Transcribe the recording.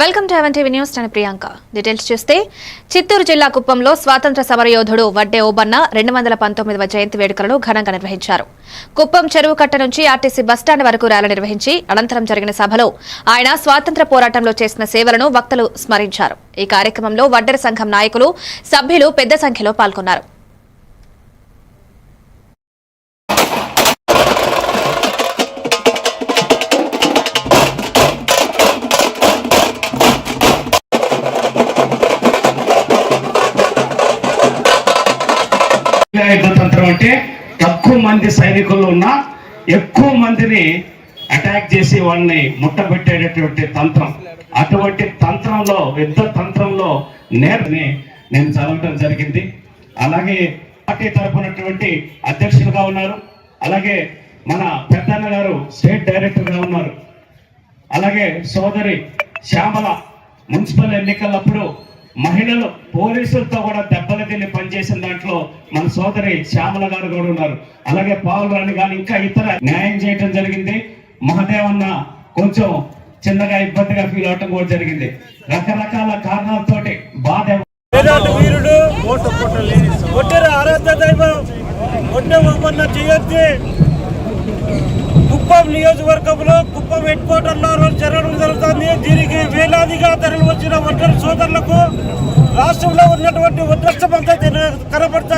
Welcome to even TV news. నేను Priyanka. Details చూస్తే చిత్తూరు జిల్లా కుప్పంలో స్వాతంత్ర సమరయోధుడు వడ్డే ఓబన్న రెండు వందల పంతొమ్మిదవ జయంతి వేడుకలను ఘనంగా నిర్వహించారు. కుప్పం చెరువు కట్ట నుంచి ఆర్టీసీ బస్టాండ్ వరకు ర్యాలీ నిర్వహించి అనంతరం జరిగిన సభలో ఆయన స్వాతంత్ర పోరాటంలో చేసిన సేవలను వక్తలు స్మరించారు. ఈ కార్యక్రమంలో వడ్డెర సంఘం నాయకులు సభ్యులు పెద్ద సంఖ్యలో పాల్గొన్నారు. యుద్ధ తంత్రం అంటే తక్కువ మంది సైనికులు ఉన్న ఎక్కువ మందిని అటాక్ చేసి వాళ్ళని ముట్టబెట్టేటటువంటి తంత్రం. అటువంటి తంత్రంలో యుద్ధ తంత్రంలో నేర్ని నేను చదవటం జరిగింది. అలాగే పార్టీ తరపునటువంటి అధ్యక్షులుగా ఉన్నారు. అలాగే మన పెద్దన్న గారు స్టేట్ డైరెక్టర్గా ఉన్నారు. అలాగే సోదరి శ్యామల మున్సిపల్ ఎన్నికలప్పుడు మహిళలు పోలీసులతో కూడా దెబ్బలు తిని పనిచేసిన మన సోదరి శ్యామల గారు కూడా ఉన్నారు. అలాగే పావులు రాణి కానీ ఇంకా ఇతర న్యాయం చేయటం జరిగింది. మహదేవన్న కొంచెం చిన్నగా ఇబ్బందిగా ఫీల్ అవటం కూడా జరిగింది. రకరకాల కారణాలతోటి బాధ వీరుడు దైవం జయంతి. కుప్పం నియోజకవర్గంలో కుప్పం హెడ్ క్వార్టర్లో జరగడం జరుగుతుంది. దీనికి వేలాదిగా తరలి వచ్చిన ఒట్టేరు సోదరులకు రాష్ట్రంలో ఉన్నటువంటి ఉద్రష్టమంతా కనబడుతుంది.